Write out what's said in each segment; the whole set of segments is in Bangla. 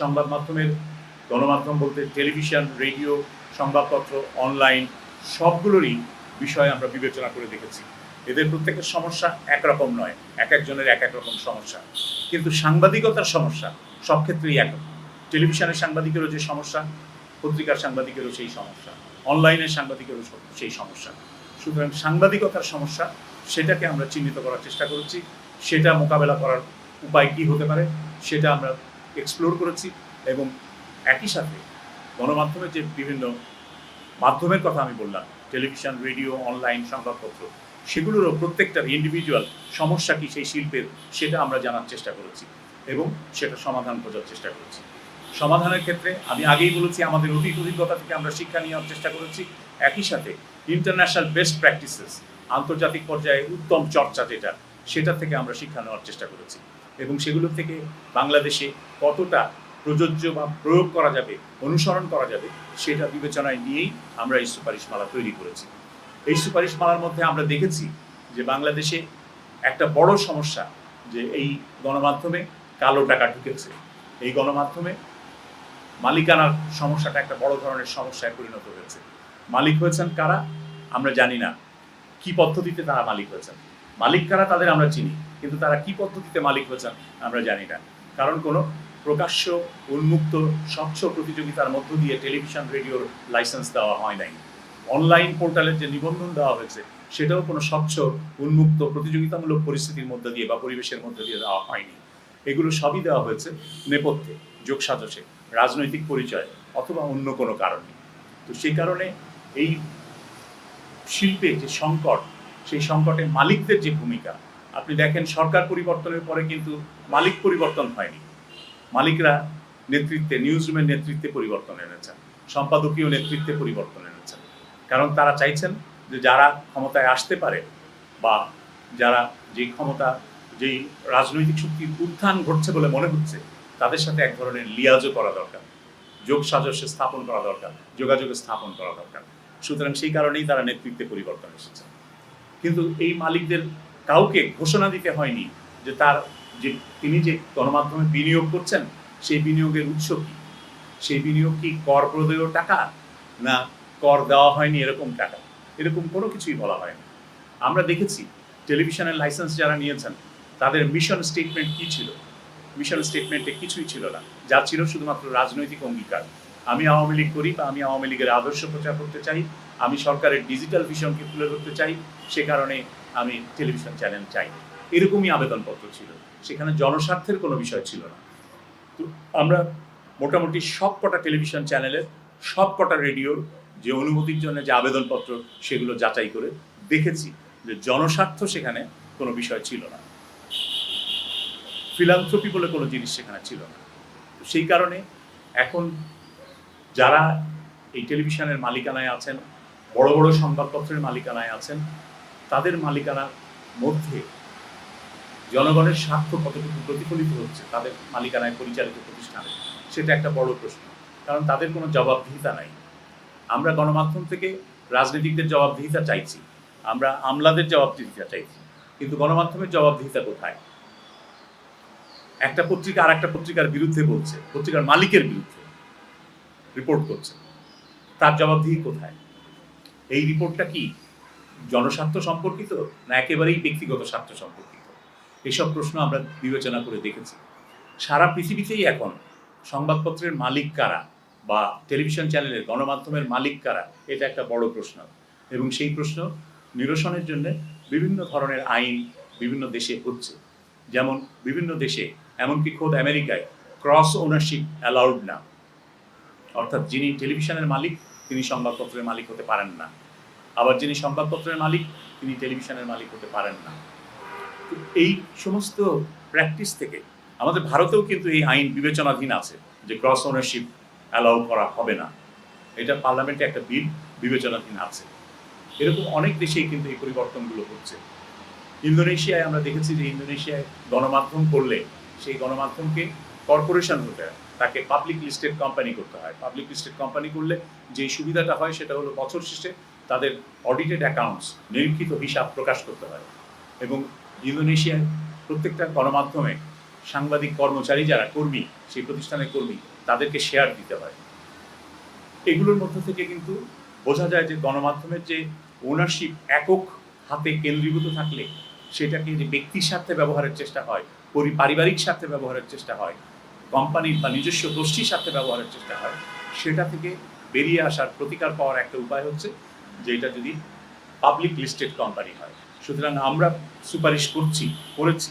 সংবাদ মাধ্যমের গণমাধ্যম বলতে টেলিভিশন, রেডিও, সংবাদপত্র, অনলাইন সবগুলোরই বিষয় আমরা বিবেচনা করে দেখেছি। এদের প্রত্যেকের সমস্যা একরকম নয়, এক একজনের এক এক রকম সমস্যা। কিন্তু সাংবাদিকতার সমস্যা সব ক্ষেত্রেই এক টেলিভিশনের সাংবাদিকেরও যে সমস্যা, পত্রিকার সাংবাদিকেরও সেই সমস্যা অনলাইনের সাংবাদিকেরও সেই সমস্যা। সুতরাং সাংবাদিকতার সমস্যা, সেটাকে আমরা চিহ্নিত করার চেষ্টা করেছি। সেটা মোকাবেলা করার উপায় কী হতে পারে, সেটা আমরা এক্সপ্লোর করেছি এবং একই সাথে গণমাধ্যমের যে বিভিন্ন মাধ্যমের কথা আমি বললাম টেলিভিশন রেডিও অনলাইন সংবাদপত্র, সেগুলোরও প্রত্যেকটার ইন্ডিভিজুয়াল সমস্যা কি সেই শিল্পের সেটা আমরা জানার চেষ্টা করেছি এবং সেটা সমাধান খোঁজার চেষ্টা করেছি। সমাধানের ক্ষেত্রে আমি আগেই বলেছি, আমাদের অতীত অভিজ্ঞতা থেকে আমরা শিক্ষা নেওয়ার চেষ্টা করেছি। একই সাথে ইন্টারন্যাশনাল বেস্ট প্র্যাকটিসেস আন্তর্জাতিক পর্যায়ে উত্তম চর্চা যেটা সেটা থেকে আমরা শিক্ষা নেওয়ার চেষ্টা করেছি। এবং সেগুলো থেকে বাংলাদেশে কতটা প্রযোজ্য বা প্রয়োগ করা যাবে, অনুসরণ করা যাবে, সেটা বিবেচনায় নিয়েই আমরা এই সুপারিশমালা তৈরি করেছি। এই সুপারিশমালার মধ্যে আমরা দেখেছি যে বাংলাদেশে একটা বড় সমস্যা যে এই গণমাধ্যমে কালো টাকা ঢুকেছে। এই গণমাধ্যমে মালিকানার সমস্যাটা একটা বড় ধরনের সমস্যায় পরিণত হয়েছে। মালিক হয়েছেন কারা? আমরা জানি না। কি পদ্ধতিতে তারা মালিক হয়েছেন? মালিক কারা তাদের আমরা চিনি, কিন্তু তারা কি পদ্ধতিতে মালিক হয়েছেন আমরা জানি না। কারণ কোনো প্রকাশ্য উন্মুক্ত স্বচ্ছ প্রতিযোগিতার মধ্য দিয়ে টেলিভিশন, রেডিওর লাইসেন্স দেওয়া হয় নাই। অনলাইন পোর্টালের যে নিবন্ধন দেওয়া হয়েছে, সেটাও কোনো স্বচ্ছ, উন্মুক্ত, প্রতিযোগিতামূলক পরিস্থিতির মধ্যে দিয়ে বা পরিবেশের মধ্যে দিয়ে দেওয়া হয়নি। এগুলো সবই দেওয়া হয়েছে নেপথ্যে, যোগসাজশে, রাজনৈতিক পরিচয় অথবা অন্য কোনো কারণে। তো সেই কারণে এই শিল্পে যে সংকট সেই সংকটে মালিকদের যে ভূমিকা, আপনি দেখেন সরকার পরিবর্তনের পরে কিন্তু মালিক পরিবর্তন হয়নি। মালিকরা নেতৃত্বে নিউজ রুমের নেতৃত্বে পরিবর্তন এনেছেন, সম্পাদকীয় নেতৃত্বে পরিবর্তন এনেছেন। কারণ তারা চাইছেন যে যারা ক্ষমতায় আসতে পারে বা যারা যে ক্ষমতা, যেই রাজনৈতিক শক্তির উত্থান ঘটছে বলে মনে হচ্ছে, তাদের সাথে এক ধরনের লিয়াজও করা দরকার, যোগ সাজস্য স্থাপন করা দরকার, যোগাযোগ স্থাপন করা দরকার। সুতরাং সেই কারণেই তারা নেতৃত্বে পরিবর্তন এসেছে। কিন্তু এই মালিকদের কাউকে ঘোষণা দিতে হয়নি যে তার যে, তিনি যে গণমাধ্যমে বিনিয়োগ করছেন, সেই বিনিয়োগের উৎস কি? সেই বিনিয়োগ কি কর প্রদেয় টাকা না কর দেওয়া হয়নি এরকম টাকা? এরকম কোনো কিছুই বলা হয়নি। আমরা দেখেছি টেলিভিশনের লাইসেন্স যারা নিয়েছেন, তাদের মিশন স্টেটমেন্ট কি ছিল? মিশন স্টেটমেন্টে কিছুই ছিল না। যা ছিল শুধুমাত্র রাজনৈতিক অঙ্গীকার। আমি আওয়ামী লীগ করি বা আমি আওয়ামী লীগের আদর্শ প্রচার করতে চাই, আমি সরকারের ডিজিটাল ভিশনকে তুলে ধরতে চাই, সে কারণে আমি টেলিভিশন চ্যানেল চাই। এরকমই আবেদনপত্র ছিল। সেখানে জনস্বার্থের কোনো বিষয় ছিল না। তো আমরা মোটামুটি সব কটা টেলিভিশন চ্যানেলের সব কটা রেডিওর যে অনুমতির জন্য যে আবেদনপত্র, সেগুলো যাচাই করে দেখেছি যে জনস্বার্থ সেখানে কোনো বিষয় ছিল না। ফিলান্থ্রপি বলে কোনো জিনিস সেখানে ছিল না। সেই কারণে এখন যারা এই টেলিভিশনের মালিকানায় আছেন, বড় বড় সংবাদপত্রের মালিকানায় আছেন, তাদের মালিকানার মধ্যে জনগণের স্বার্থ কতটুকু প্রতিফলিত হচ্ছে তাদের মালিকানায় পরিচালিত প্রতিষ্ঠানে, সেটা একটা বড় প্রশ্ন। কারণ তাদের কোনো জবাবদিহিতা নাই। আমরা গণমাধ্যম থেকে রাজনীতিকদের জবাবদিহিতা চাইছি। আমরা আমলাদের জবাবদিহিতা চাইছি। কিন্তু গণমাধ্যমের জবাবদিহিতা কোথায়? একটা পত্রিকা আর একটা পত্রিকার বিরুদ্ধে বলছে, পত্রিকার মালিকের বিরুদ্ধে। রিপোর্ট করছে। তার জবাবদিহি কোথায়? এই রিপোর্টটা কি জনস্বার্থ সম্পর্কিত না একেবারেই ব্যক্তিগত স্বার্থ সম্পর্কিত? এসব প্রশ্ন আমরা বিবেচনা করে দেখেছি। সারা পৃথিবীতেই এখন সংবাদপত্রের মালিক কারা বা টেলিভিশন চ্যানেলের গণমাধ্যমের মালিক কারা, এটা একটা বড় প্রশ্ন। এবং সেই প্রশ্ন নিরসনের জন্য বিভিন্ন ধরনের আইন বিভিন্ন দেশে হচ্ছে। যেমন বিভিন্ন দেশে, এমনকি খোদ আমেরিকায় ক্রস ওনারশিপ অ্যালাউড না। অর্থাৎ যিনি টেলিভিশনের মালিক, তিনি সংবাদপত্রের মালিক হতে পারেন না। আবার যিনি সংবাদপত্রের মালিক, তিনি টেলিভিশনের মালিক হতে পারেন না। এই সমস্ত প্র্যাকটিস থেকে আমাদের ভারতেও কিন্তু এই আইন বিবেচনাধীন আছে যে ক্রস ওনারশিপ অ্যালাউ করা হবে না। এটা পার্লামেন্টে একটা বিল বিবেচনাধীন আছে। এরকম অনেক দেশেই কিন্তু এই পরিবর্তনগুলো হচ্ছে। ইন্দোনেশিয়ায় আমরা দেখেছি যে ইন্দোনেশিয়ায় গণমাধ্যম করলে সেই গণমাধ্যমকে কর্পোরেশন হতে হয়, তাকে পাবলিক লিস্টেড কোম্পানি করতে হয়। পাবলিক লিস্টেড কোম্পানি করলে যে সুবিধাটা হয় সেটা হলো বছর শেষে তাদের অডিটেড অ্যাকাউন্টস নিরীক্ষিত হিসাব প্রকাশ করতে হয়। এবং ইন্দোনেশিয়ায় প্রত্যেকটা গণমাধ্যমে সাংবাদিক কর্মচারী যারা কর্মী, সেই প্রতিষ্ঠানের কর্মী, তাদেরকে শেয়ার দিতে হয়। এগুলোর মধ্য থেকে কিন্তু বোঝা যায় যে গণমাধ্যমের যে ওনারশিপ একক হাতে কেন্দ্রীভূত থাকলে সেটাকে যে ব্যক্তির স্বার্থে ব্যবহারের চেষ্টা হয়, পরি, পারিবারিক স্বার্থে ব্যবহারের চেষ্টা হয় কোম্পানির বা নিজস্ব গোষ্ঠীর স্বার্থে ব্যবহারের চেষ্টা হয়, সেটা থেকে বেরিয়ে আসার প্রতিকার পাওয়ার একটা উপায় হচ্ছে যে এটা যদি পাবলিক লিস্টেড কোম্পানি হয়। সুতরাং আমরা সুপারিশ করছি, করেছি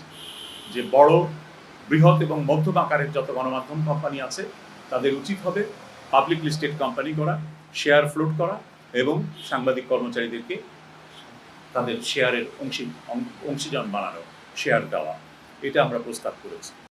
যে বড়, বৃহৎ এবং মধ্যম আকারের যত গণমাধ্যম কোম্পানি আছে, তাদের উচিত হবে পাবলিক লিস্টেড কোম্পানি করা শেয়ার ফ্লোট করা এবং সাংবাদিক কর্মচারীদেরকে তাদের শেয়ারের অংশী, অংশীজন বানানো শেয়ার দেওয়া। এটা আমরা প্রস্তাব করেছি।